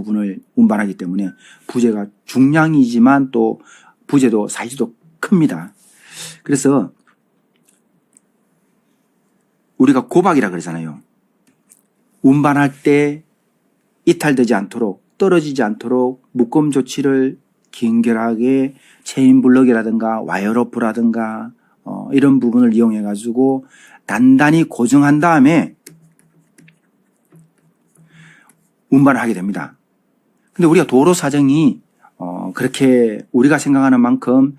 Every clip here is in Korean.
부분을 운반하기 때문에 부재가 중량이지만 또 부재도 사이즈도 큽니다. 그래서 우리가 고박이라 그러잖아요. 운반할 때 이탈되지 않도록 떨어지지 않도록 묶음 조치를 긴결하게 체인 블럭이라든가 와이어로프라든가 어, 이런 부분을 이용해 가지고 단단히 고정한 다음에 운반을 하게 됩니다. 근데 우리가 도로 사정이 어, 그렇게 우리가 생각하는 만큼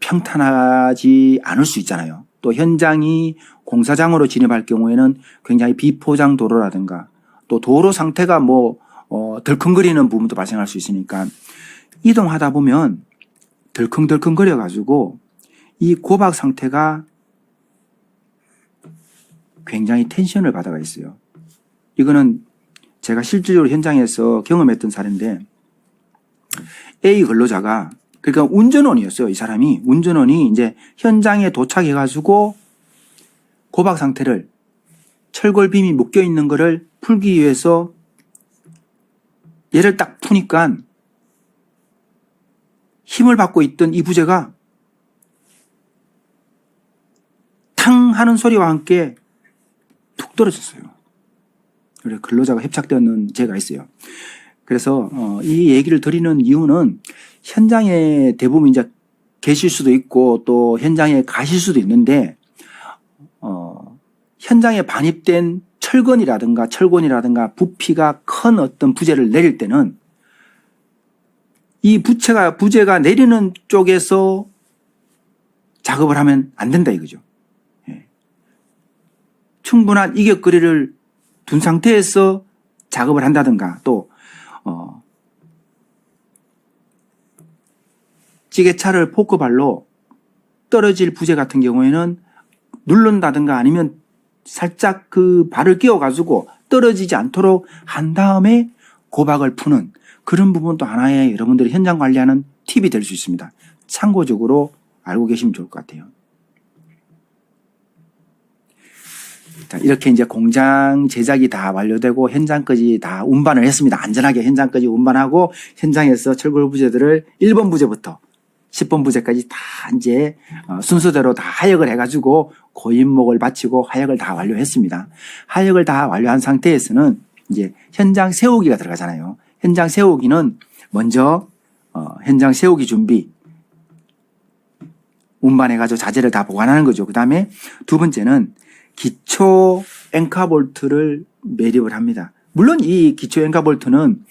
평탄하지 않을 수 있잖아요. 또 현장이 공사장으로 진입할 경우에는 굉장히 비포장 도로라든가 또 도로 상태가 뭐 어, 덜컹거리는 부분도 발생할 수 있으니까 이동하다 보면 덜컹덜컹거려 가지고 이 고박 상태가 굉장히 텐션을 받아가 있어요. 이거는 제가 실질적으로 현장에서 경험했던 사례인데 A 근로자가 그러니까 운전원이었어요. 이 사람이 운전원이 이제 현장에 도착해 가지고 고박 상태를 철골빔이 묶여 있는 거를 풀기 위해서 얘를 딱 푸니까 힘을 받고 있던 이 부재가 탕 하는 소리와 함께 툭 떨어졌어요. 그래 근로자가 협착되는 죄가 있어요. 그래서 어, 이 얘기를 드리는 이유는 현장에 대부분 이제 계실 수도 있고 또 현장에 가실 수도 있는데 어, 현장에 반입된 철건이라든가 철곤이라든가 부피가 큰 어떤 부재를 내릴 때는 이 부채가 부재가 내리는 쪽에서 작업을 하면 안 된다 이거죠. 예. 충분한 이격거리를 둔 상태에서 작업을 한다든가 또 어, 찌개차를 포크발로 떨어질 부재 같은 경우에는 누른다든가 아니면 살짝 그 발을 끼워가지고 떨어지지 않도록 한 다음에 고박을 푸는 그런 부분도 하나의 여러분들이 현장 관리하는 팁이 될 수 있습니다. 참고적으로 알고 계시면 좋을 것 같아요. 자, 이렇게 이제 공장 제작이 다 완료되고 현장까지 다 운반을 했습니다. 안전하게 현장까지 운반하고 현장에서 철골 부재들을 1번 부재부터 10번 부재까지 다 이제 어, 순서대로 다 하역을 해가지고 고인목을 바치고 하역을 다 완료했습니다. 하역을 다 완료한 상태에서는 이제 현장 세우기가 들어가잖아요. 현장 세우기는 먼저 어, 현장 세우기 준비 운반해가지고 자재를 다 보관하는 거죠. 그 다음에 두 번째는 기초 앵카볼트를 매립을 합니다. 물론 이 기초 앵카볼트는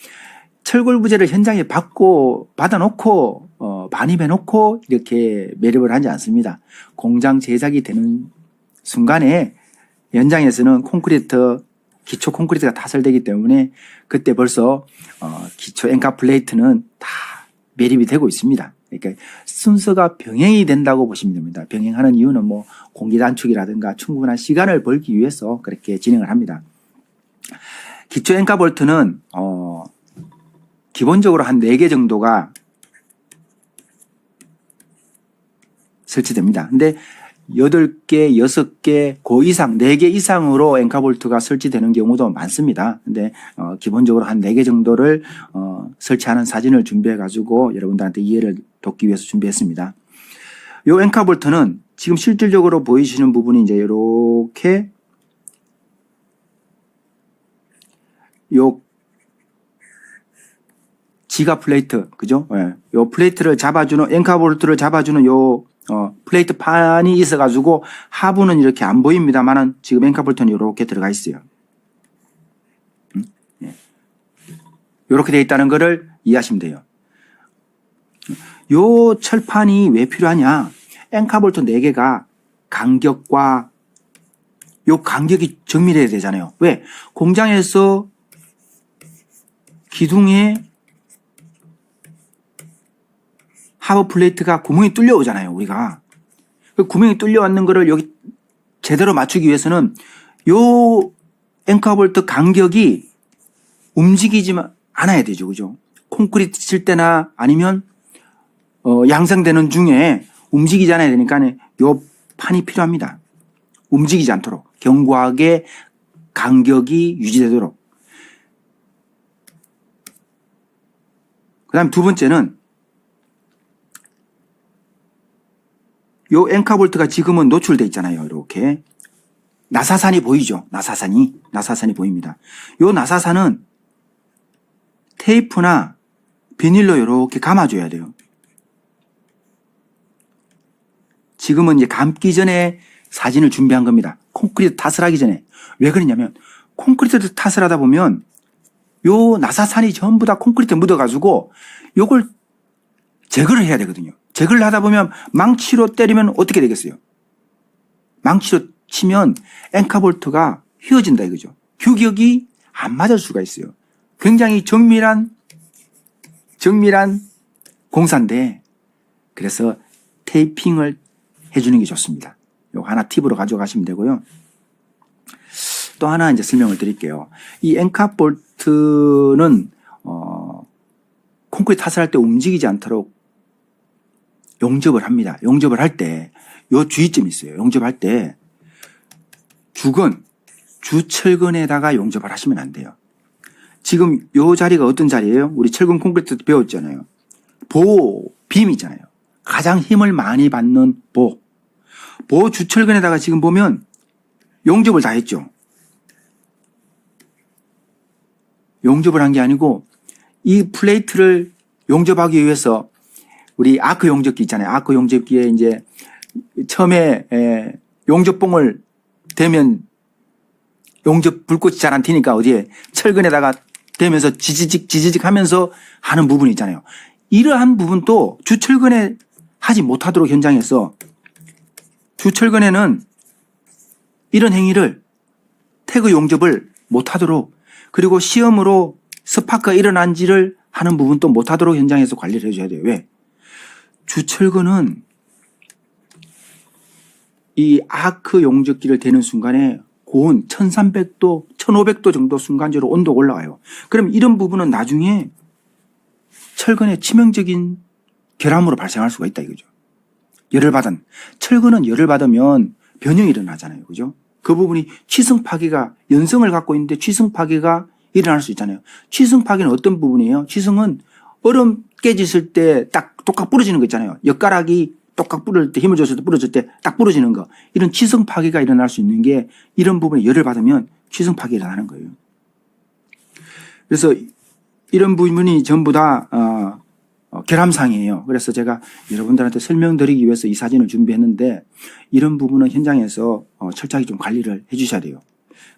철골 부재를 현장에 받고 받아놓고 어, 반입해놓고 이렇게 매립을 하지 않습니다. 공장 제작이 되는 순간에 현장에서는 콘크리트 기초 콘크리트가 타설되기 때문에 그때 벌써 어, 기초 앵카 플레이트는 다 매립이 되고 있습니다. 그러니까 순서가 병행이 된다고 보시면 됩니다. 병행하는 이유는 뭐 공기 단축이라든가 충분한 시간을 벌기 위해서 그렇게 진행을 합니다. 기초 앵카 볼트는 어 기본적으로 한 4개 정도가 설치됩니다. 근데 8개, 6개, 그 이상, 4개 이상으로 앵카볼트가 설치되는 경우도 많습니다. 근데, 어, 기본적으로 한 4개 정도를, 어, 설치하는 사진을 준비해가지고 여러분들한테 이해를 돕기 위해서 준비했습니다. 요 앵카볼트는 지금 실질적으로 보이시는 부분이 이제 이렇게 요 지가 플레이트, 그죠? 예. 요 플레이트를 잡아주는, 앵카볼트를 잡아주는 요 어, 플레이트 판이 있어가지고 하부는 이렇게 안 보입니다만은 지금 앵카볼트는 이렇게 들어가 있어요. 음? 예. 이렇게 돼 있다는 것을 이해하시면 돼요. 요 철판이 왜 필요하냐? 앵카볼트 4개가 간격과 요 간격이 정밀해야 되잖아요. 왜? 공장에서 기둥에 하부 플레이트가 구멍이 뚫려 오잖아요, 우리가. 그 구멍이 뚫려 왔는 거를 여기 제대로 맞추기 위해서는 요 앵커 볼트 간격이 움직이지만 않아야 되죠, 그죠? 콘크리트 칠 때나 아니면 어, 양성되는 중에 움직이지 않아야 되니까 요 판이 필요합니다. 움직이지 않도록 견고하게 간격이 유지되도록 그다음 두 번째는 요 앵카볼트가 지금은 노출돼 있잖아요. 이렇게 나사산이 보이죠. 나사산이 나사산이 보입니다. 요 나사산은 테이프나 비닐로 이렇게 감아줘야 돼요. 지금은 이제 감기 전에 사진을 준비한 겁니다. 콘크리트 탓을 하기 전에. 왜 그러냐면 콘크리트 탓을 하다 보면 요 나사산이 전부 다 콘크리트에 묻어가지고 요걸 제거를 해야 되거든요. 제거를 하다 보면 망치로 때리면 어떻게 되겠어요? 망치로 치면 앵카볼트가 휘어진다 이거죠. 규격이 안 맞을 수가 있어요. 굉장히 정밀한 정밀한 공사인데 그래서 테이핑을 해주는 게 좋습니다. 요 하나 팁으로 가져가시면 되고요. 또 하나 이제 설명을 드릴게요. 이 앵카 볼트는 어, 콘크리트 탓을 할때 움직이지 않도록 용접을 합니다. 용접을 할 때 요 주의점이 있어요. 용접할 때 주건, 주철근에다가 용접을 하시면 안 돼요. 지금 요 자리가 어떤 자리예요? 우리 철근 콘크리트 배웠잖아요. 보, 빔 있잖아요. 가장 힘을 많이 받는 보. 보 주철근에다가 지금 보면 용접을 다 했죠. 용접을 한 게 아니고 이 플레이트를 용접하기 위해서 우리 아크 용접기 있잖아요. 아크 용접기에 이제 처음에 에, 용접봉을 대면 용접 불꽃이 잘 안 튀니까 어디에 철근에다가 대면서 지지직 지지직 하면서 하는 부분이 있잖아요. 이러한 부분도 주철근에 하지 못하도록 현장에서 주철근에는 이런 행위를 태그 용접을 못하도록 그리고 시험으로 스파크가 일어난지를 하는 부분도 못하도록 현장에서 관리를 해줘야 돼요. 왜? 주철근은 이 아크 용접기를 대는 순간에 고온 1300도, 1500도 정도 순간적으로 온도가 올라와요. 그럼 이런 부분은 나중에 철근의 치명적인 결함으로 발생할 수가 있다 이거죠. 열을 받은 철근은 열을 받으면 변형이 일어나잖아요. 그죠? 그 부분이 취승 파괴가 연성을 갖고 있는데 취승 파괴가 일어날 수 있잖아요. 취승 파괴는 어떤 부분이에요? 취승은 얼음 깨졌을 때 딱 똑같 부러지는 거 있잖아요. 엿가락이 똑같 부러질 때 힘을 줬을 때 부러질 때 딱 부러지는 거. 이런 취승 파괴가 일어날 수 있는 게 이런 부분에 열을 받으면 취승 파괴가 일어나는 거예요. 그래서 이런 부분이 전부 다 어, 어, 결함상이에요. 그래서 제가 여러분들한테 설명드리기 위해서 이 사진을 준비했는데 이런 부분은 현장에서 어, 철저하게 좀 관리를 해 주셔야 돼요.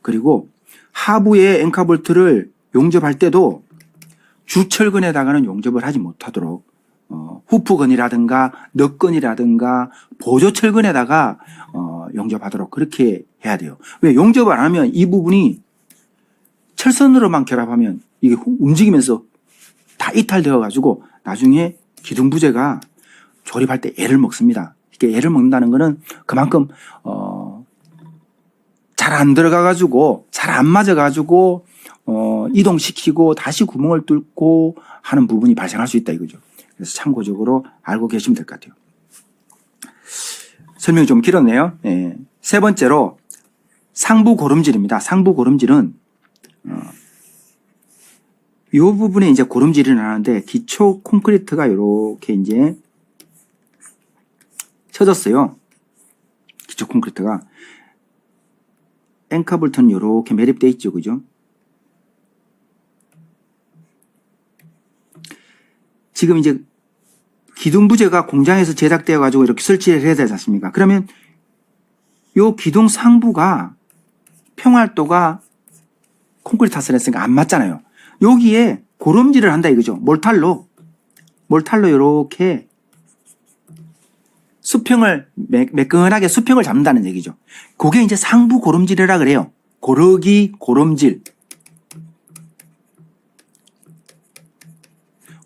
그리고 하부의 앵카볼트를 용접할 때도 주철근에다가는 용접을 하지 못하도록 어, 후프건이라든가 넛건이라든가 보조철근에다가 어, 용접하도록 그렇게 해야 돼요. 왜 용접을 안 하면 이 부분이 철선으로만 결합하면 이게 후- 움직이면서 다 이탈되어 가지고 나중에 기둥 부재가 조립할 때 애를 먹습니다. 이게 애를 먹는다는 거는 그만큼 어, 잘 안 들어가 가지고 잘 안 맞아 가지고 어, 이동시키고 다시 구멍을 뚫고 하는 부분이 발생할 수 있다 이거죠. 그래서 참고적으로 알고 계시면 될 것 같아요. 설명이 좀 길었네요. 예. 세 번째로 상부 고름질입니다. 상부 고름질은 어, 이 부분에 이제 고름질이 나는데 기초 콘크리트가 이렇게 이제 쳐졌어요. 기초 콘크리트가 앵카볼트는 이렇게 매립돼 있죠, 그죠? 지금 이제 기둥 부재가 공장에서 제작되어 가지고 이렇게 설치를 해야 되지 않습니까? 그러면 요 기둥 상부가 평활도가 콘크리트 탓을 했으니까 안 맞잖아요. 여기에 고름질을 한다 이거죠. 몰탈로. 몰탈로 이렇게 수평을 매, 매끈하게 수평을 잡는다는 얘기죠. 그게 이제 상부 고름질이라 그래요. 고르기 고름질.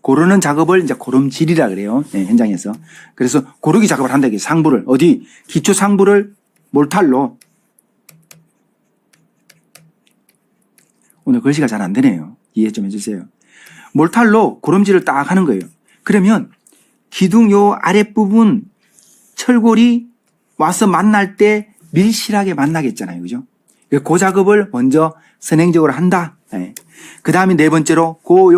고르는 작업을 이제 고름질이라 그래요. 네, 현장에서. 그래서 고르기 작업을 한다 이게 상부를 어디 기초 상부를 몰탈로 오늘 글씨가 잘 안 되네요. 이해 좀 해주세요. 몰탈로 고름질을 딱 하는 거예요. 그러면 기둥 요 아랫부분 철골이 와서 만날 때 밀실하게 만나겠잖아요. 그죠? 그 작업을 먼저 선행적으로 한다. 그 다음에 네 번째로 그요